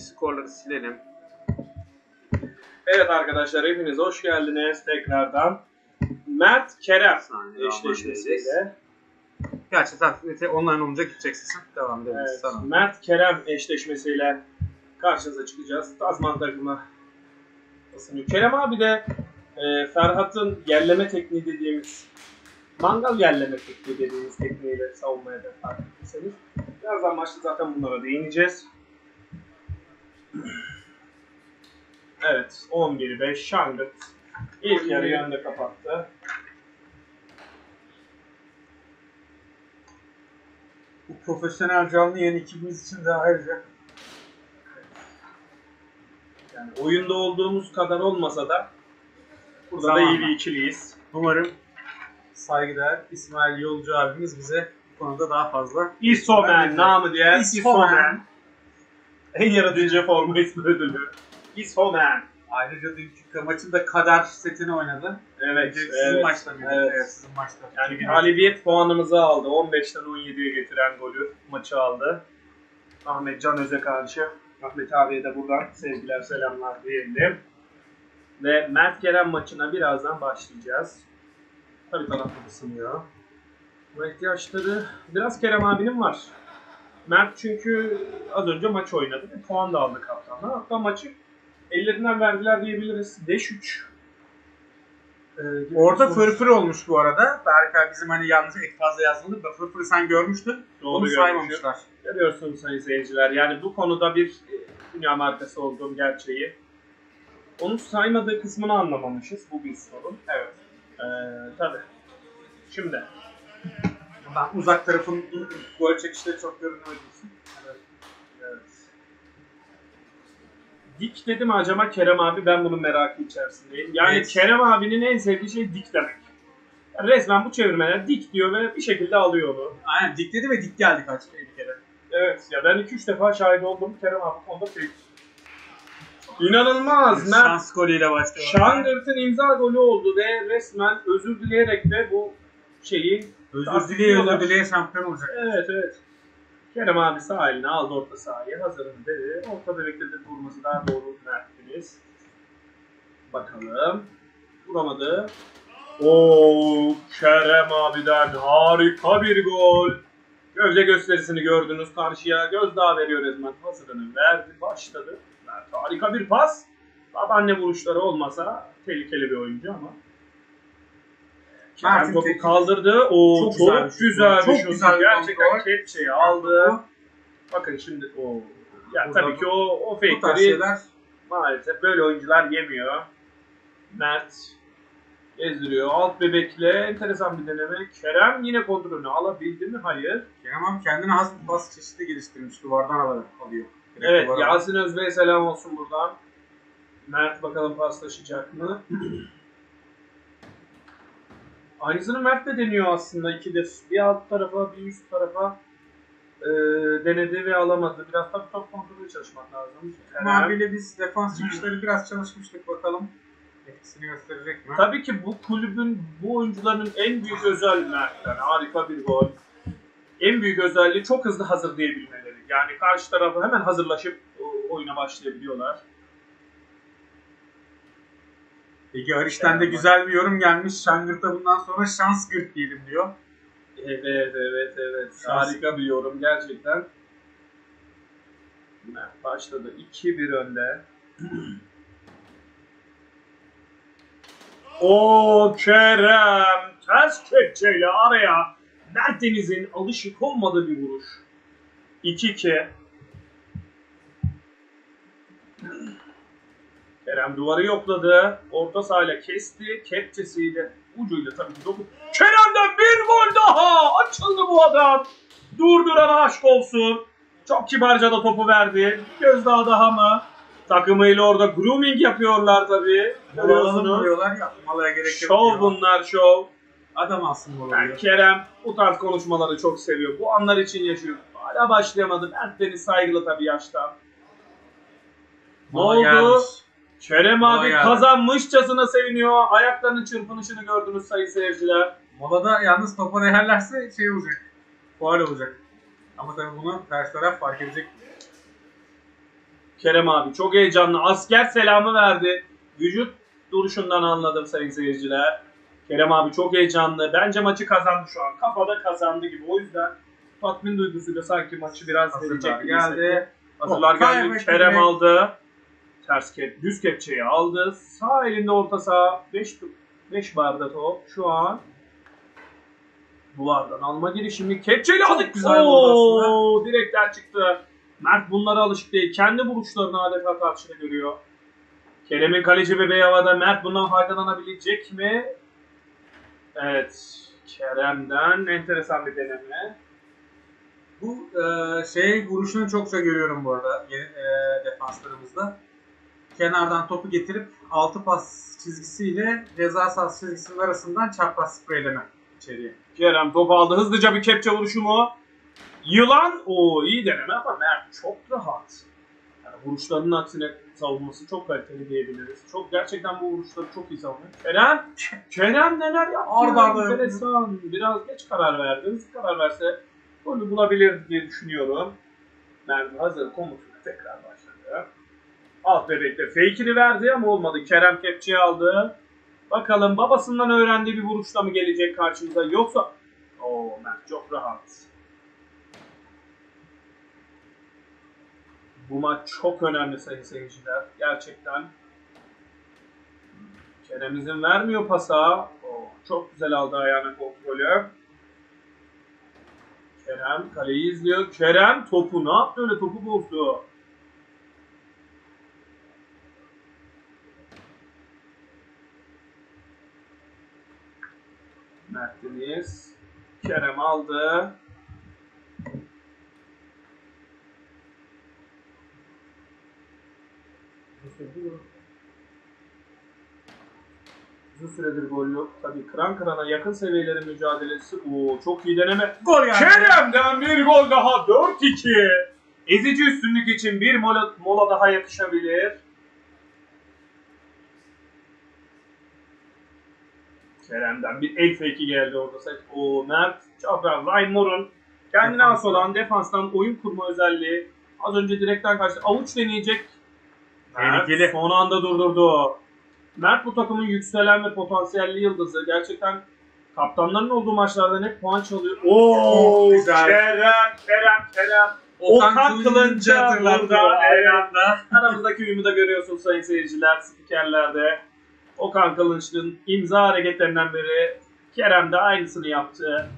Skorları silelim. Evet arkadaşlar hepiniz hoş geldiniz tekrardan. Mert Kerem eşleşmesiyle. Gerçi Mete online olunca gideceksin sen. Devam edebiliriz. Evet, Tamam. Mert Kerem eşleşmesiyle karşınıza çıkacağız. Tazman takımı ısınıyor. Kerem abi de e, Ferhat'ın yerleme tekniği dediğimiz mangal yerleme tekniği dediğimiz tekniğiyle savunmaya da fark ettiyseniz. Birazdan maçta zaten bunlara değineceğiz. Evet 11-5 Şangırt ilk yarı önde kapattı. Bu profesyonel canlı yayın ekibimiz için de ayrıca Yani oyunda olduğumuz kadar olmasa da burada da Zamanla. iyi bir ikiliyiz. umarım saygıdeğer İsmail Yolcu abimiz bize bu konuda daha fazla Isoman namı diğer Isoman. Isoman. En yaratıcı forma ismi ödülü. Isoman. Ayrıca dünkü maçın da kader setini oynadı. Evet, Sizin evet. maçta mıydı? Evet. Evet. sizin maçta. Yani Çünkü galibiyet puanımızı aldı. 15'ten 17'ye getiren golü maçı aldı. Ahmet Can Öz'e karşı. Ahmet abiye de buradan sevgiler selamlar diyelim. Ve Mert Kerem maçına birazdan başlayacağız. Tabii taraftar ısınıyor. Bu ihtiyaçları biraz Kerem abinin var. Mert çünkü az önce maç oynadı ve puan da aldı kaptandan. Hatta maçı ellerinden verdiler diyebiliriz. 5-3. Ee, bir Orada fırfır olmuş bu arada. Berkay bizim hani yalnız ek fazla yazmadı. da Fırfırı sen görmüştün. Doğru Onu görmüşüm. saymamışlar. Görüyorsunuz sayın seyirciler. Yani bu konuda bir e, dünya markası olduğum gerçeği. Onu saymadığı kısmını anlamamışız. Bu bir sorun. Evet. Ee, tabii. Şimdi. Ben uzak tarafın gol çekişleri çok görünmediği Evet. Dik dedim acaba Kerem abi ben bunun merakı içerisindeyim. Yani Evet. Kerem abinin en sevdiği şey dik demek. Yani resmen bu çevirmeler dik diyor ve bir şekilde alıyor onu. Aynen dik dedi ve dik geldi kaç bir kere. Evet ya ben 2-3 defa şahit oldum Kerem abi konuda pek. İnanılmaz. Mert Şans golüyle başlıyor. Şangırt'ın imza golü oldu ve resmen özür dileyerek de bu şeyi Özür dileye özür dileye şampiyon olacak. evet evet Kerem abi sağ eline aldı orta sahayı hazırım dedi. Orta bebekte de vurması daha doğru Mert'iniz. Bakalım. Vuramadı. Oo Kerem abiden harika bir gol. Gövde gösterisini gördünüz karşıya. Gözdağı veriyor resmen. Hazırını verdi. Başladı. Harika bir pas. Babaanne vuruşları olmasa tehlikeli bir oyuncu ama. Kerem topu kaldırdı. Oo, Çok çok, güzel bir şut. Çok güzel Gerçekten kepçeyi aldı. Bakın şimdi o ya Burada tabii ki o o fake'leri şeyler maalesef böyle oyuncular yemiyor. Mert gezdiriyor. Alt bebekle enteresan bir deneme. Kerem yine kontrolünü alabildi mi? Hayır. Kerem abi kendine has bir pas çeşidi geliştirmiş. Duvardan alarak alıyor. Direkt Evet duvara- Yasin Özbey'e selam olsun buradan. Mert bakalım paslaşacak mı? Aynısını Mert de deniyor aslında ikidir. Bir alt tarafa bir üst tarafa e, denedi ve alamadı. Biraz tabii top kontrolü çalışmak lazım. Kerem abiyle biz defans çıkışları biraz çalışmıştık bakalım. Etkisini gösterecek mi? Tabii ki bu kulübün, bu oyuncuların en büyük özelliği Mert'ten. Harika bir gol. En büyük özelliği çok hızlı hazırlayabilmeleri. Yani karşı tarafa hemen hazırlaşıp oyuna başlayabiliyorlar. Ege Ariş'ten de güzel bir yorum gelmiş. Şangırt'a bundan sonra şans gırt diyelim diyor. Evet, evet, evet. Şans. Harika bir yorum gerçekten. Mert başladı. 2-1 önde. O Kerem ters kepçeyle araya Mert Deniz'in alışık olmadığı bir vuruş. 2-2. Kerem duvarı yokladı. Orta sahayla kesti. Kepçesiyle ucuyla tabii ki dokun. Kerem'den bir gol daha! Açıldı bu adam. Durduran aşk olsun. Çok kibarca da topu verdi. Gözdağı daha mı? Takımıyla orada grooming yapıyorlar tabii. Görüyorsunuz. vuruyorlar yapmalara gerek yok. Şov bunlar şov. Adam alsın Yani moralı. Kerem bu tarz konuşmaları çok seviyor. Bu anlar için yaşıyor. Hala başlayamadı. Mert Deniz saygılı tabii yaştan. Ne oldu? gelmiş. Kerem Mola abi geldi. kazanmışçasına seviniyor. Ayaklarının çırpınışını gördünüz sayın seyirciler. Molada yalnız topa değerlerse şey olacak. Faal olacak. Ama tabii bunu karşı taraf fark edecek. Kerem abi çok heyecanlı. Asker selamı verdi. Vücut duruşundan anladım sayın seyirciler. Kerem abi çok heyecanlı. Bence maçı kazandı şu an. Kafada kazandı gibi. O yüzden tatmin duygusuyla sanki maçı biraz Hazırlar verecek gibi geldi. hissetti. Hazırlar Oh, geldi. kaybetti Kerem direkt. aldı. Ters kep, düz kepçeyi aldı. Sağ elinde orta saha 5 5 barda top. Şu an duvardan alma girişimi. Kepçeyle Çok aldık. güzel oldu Oo, direkten çıktı. Mert bunlara alışık değil. Kendi vuruşlarını adeta karşıda görüyor. Kerem'in kaleci bebeği havada. Mert bundan faydalanabilecek mi? Evet. Kerem'den enteresan bir deneme. Bu e, şey vuruşunu çokça görüyorum bu arada yeni, e, defanslarımızda. Kenardan topu getirip altı pas çizgisiyle ceza sahası çizgisinin arasından çapraz spreyleme içeriye. Kerem topu aldı. Hızlıca bir kepçe vuruşu mu? Yılan. o iyi deneme ama Mert çok rahat. Yani vuruşlarının aksine savunması çok kaliteli diyebiliriz. Çok gerçekten bu vuruşları çok iyi savunuyor. Kerem, Kerem neler yaptı? Arda arda. Enteresan. Biraz geç karar verdi. Hızlı karar verse golü bulabilir diye düşünüyorum. Mert hazır komutuna tekrar başladı. Alt bebekte fake'ini verdi ama olmadı. Kerem kepçeyi aldı. Bakalım babasından öğrendiği bir vuruşla mı gelecek karşımıza yoksa... Oo Mert çok rahat. Bu maç çok önemli sayın seyirciler. Gerçekten. Kerem izin vermiyor pasa. Oo, çok güzel aldı ayağına kontrolü. Kerem kaleyi izliyor. Kerem topu ne yaptı öyle topu bozdu. Mert Deniz. Kerem aldı. Uzun süredir gol yok. Tabii kıran kırana yakın seviyelerin mücadelesi. Oo, çok iyi deneme. Gol yani. Kerem'den bir gol daha 4-2. Ezici üstünlük için bir mola, mola daha yakışabilir. Kerem'den bir el fake'i geldi orada. O Mert Çapraz, Ryan More'un kendine has olan defanstan oyun kurma özelliği. Az önce direkten kaçtı. Avuç deneyecek. Mert Tehlikeli. son anda durdurdu. Mert bu takımın yükselen ve potansiyelli yıldızı. Gerçekten kaptanların olduğu maçlardan hep puan çalıyor. Oo, güzel. Kerem, Kerem, Kerem. Okan Kılınca burada. Evet. Aramızdaki uyumu da görüyorsunuz sayın seyirciler, spikerlerde. Okan Kılınç'ın imza hareketlerinden biri. Kerem de aynısını yaptı.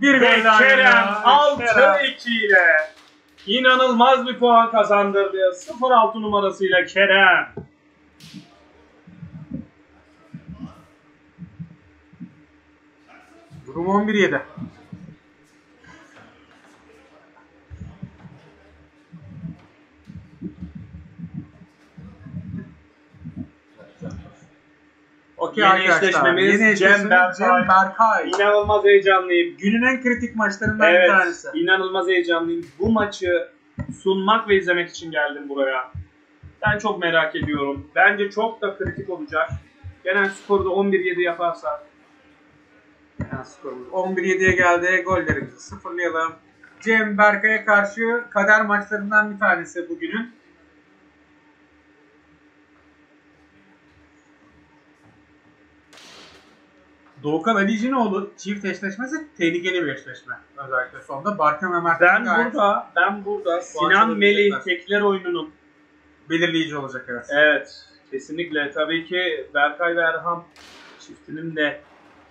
Bir Ve Kerem ya. 6-2 ile inanılmaz bir puan kazandırdı. 0-6 numarasıyla Kerem. Durum 11-7. Okey Yeni arkadaşlar. eşleşmemiz Yeni Cem eşleşmemiz Berkay. Cem Berkay. İnanılmaz heyecanlıyım. Günün en kritik maçlarından bir Evet, tanesi. inanılmaz heyecanlıyım. Bu maçı sunmak ve izlemek için geldim buraya. Ben çok merak ediyorum. Bence çok da kritik olacak. Genel skoru da 11-7 yaparsak. Yani skorumuz 11-7'ye geldi. Gollerimizi sıfırlayalım. Cem Berkay'a karşı kader maçlarından bir tanesi bugünün. Doğukan Alicinoğlu çift eşleşmesi tehlikeli bir eşleşme. Özellikle sonda. Barkın ve Mert'in Ben gayet burada, ben burada Sinan açılabilecekler. Melih tekler oyununun belirleyici olacak evet. Evet, kesinlikle. Tabii ki Berkay ve Erhan çiftinin de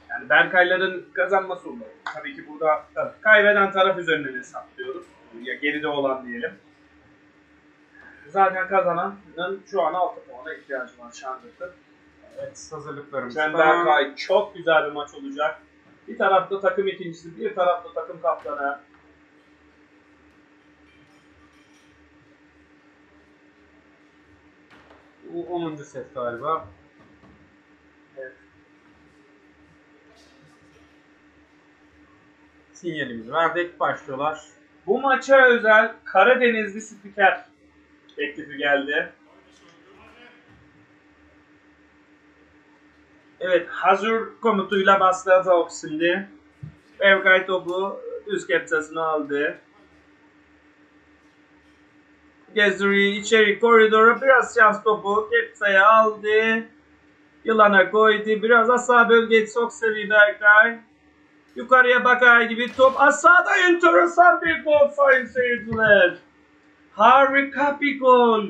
yani Berkayların kazanması olur. Tabii ki burada kaybeden taraf üzerinden hesaplıyoruz. Ya geride olan diyelim. Zaten kazananın şu an 6 puana ihtiyacı var Şangırt'ın. Evet hazırlıklarımız. Cem tamam. Berkay çok güzel bir maç olacak. Bir tarafta takım ikincisi, bir tarafta takım kaptanı. Bu 10. set galiba. Evet. Sinyalimizi verdik. Başlıyorlar. Bu maça özel Karadenizli spiker teklifi geldi. Evet, hazır komutuyla başladı şimdi. Berkay topu üst kepçesine aldı. gezdiriyor içeri koridora. Biraz şans topu Kepsa'ya aldı. Yılana koydu. Biraz aşağı bölgeyi çok seviyor Berkay. Yukarıya bakar gibi top. Aşağıda enteresan bir gol sayın seyirciler. Harika bir gol.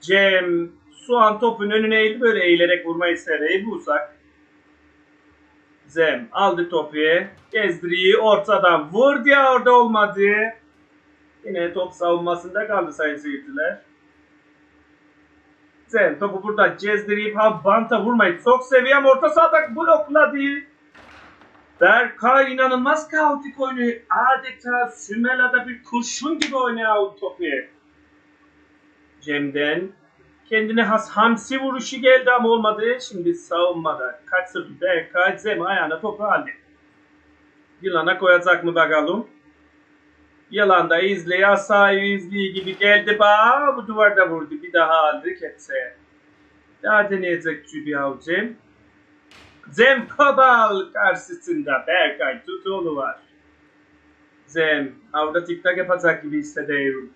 Cem şu an topun önüne eğildi böyle eğilerek vurmayı sever. Bu uzak. Zem aldı topu. Gezdiriyi ortadan vurdu ya orada olmadı. Yine top savunmasında kaldı sayın seyirciler. Zem topu burada gezdirip ha banta vurmayı çok seviyor ama orta sahada blokladı. Berkay inanılmaz kaotik oynuyor. Adeta Sümela'da bir kurşun gibi oynuyor topu. Cem'den kendine has hamsi vuruşu geldi ama olmadı. Şimdi savunmada kaçırdı Berkay Cem ayağına topu aldı. Yılan'a koyacak mı bakalım. Yılan da izleye sahayı izliği gibi geldi. Ba bu duvarda vurdu. Bir daha aldı kepseye. Daha deneyecek Cübiyav Cem. Cem Kobal karşısında Berkay Tutoğlu var. Cem, orada tiktak yapacak gibi hissediyorum.